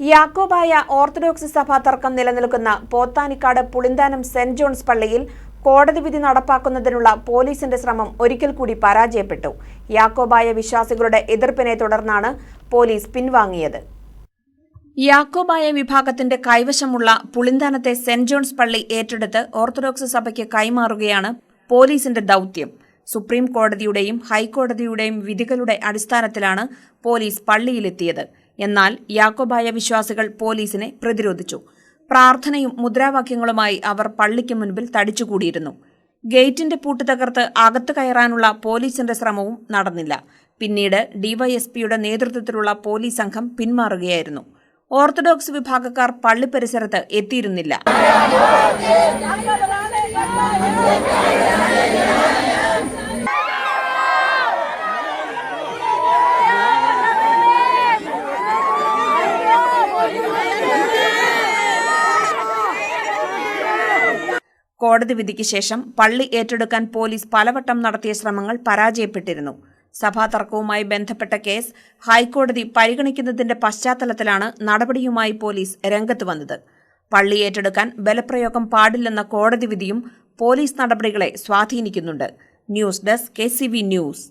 Yakobaya orthodox സഭാ തർക്കം നിലനിൽക്കുന്ന പോത്താനിക്കാട് പുളിന്താനം സെന്റ് ജോൺസ് പള്ളിയിൽ കോടതി വിധി നടപ്പാക്കുന്നതിനുള്ള പോലീസിന്റെ ശ്രമം ഒരിക്കൽ കൂടി പരാജയപ്പെട്ടു. യാക്കോബായ വിശ്വാസികളുടെ എതിർപ്പിനെ തുടർന്നാണ് പോലീസ് പിൻവാങ്ങിയത്. യാക്കോബായ വിഭാഗത്തിന്റെ കൈവശമുള്ള പുളിന്താനത്തെ സെന്റ് ജോൺസ് പള്ളി ഏറ്റെടുത്ത് ഓർത്തഡോക്സ് സഭയ്ക്ക് കൈമാറുകയാണ് പോലീസിന്റെ ദൌത്യം. സുപ്രീം കോടതിയുടെയും ഹൈക്കോടതിയുടെയും വിധികളുടെ അടിസ്ഥാനത്തിലാണ് പോലീസ് പള്ളിയിലെത്തിയത്. എന്നാൽ യാക്കോബായ വിശ്വാസികൾ പോലീസിനെ പ്രതിരോധിച്ചു. പ്രാർത്ഥനയും മുദ്രാവാക്യങ്ങളുമായി അവർ പള്ളിക്ക് മുൻപിൽ തടിച്ചുകൂടിയിരുന്നു. ഗേറ്റിന്റെ പൂട്ട് തകർത്ത് അകത്ത് കയറാനുള്ള പോലീസിന്റെ ശ്രമവും നടന്നില്ല. പിന്നീട് ഡിവൈഎസ്പിയുടെ നേതൃത്വത്തിലുള്ള പോലീസ് സംഘം പിന്മാറുകയായിരുന്നു. ഓർത്തഡോക്സ് വിഭാഗക്കാർ പള്ളി പരിസരത്ത് എത്തിയിരുന്നില്ല. കോടതി വിധിക്ക് ശേഷം പള്ളി ഏറ്റെടുക്കാൻ പോലീസ് പലവട്ടം നടത്തിയ ശ്രമങ്ങൾ പരാജയപ്പെട്ടിരുന്നു. സഭാ തർക്കവുമായി ബന്ധപ്പെട്ട കേസ് ഹൈക്കോടതി പരിഗണിക്കുന്നതിന്റെ പശ്ചാത്തലത്തിലാണ് നടപടിയുമായി പോലീസ് രംഗത്ത് വന്നത്. പള്ളി ഏറ്റെടുക്കാൻ ബലപ്രയോഗം പാടില്ലെന്ന കോടതി വിധിയും പോലീസ് നടപടികളെ സ്വാധീനിക്കുന്നുണ്ട്. News desk K news.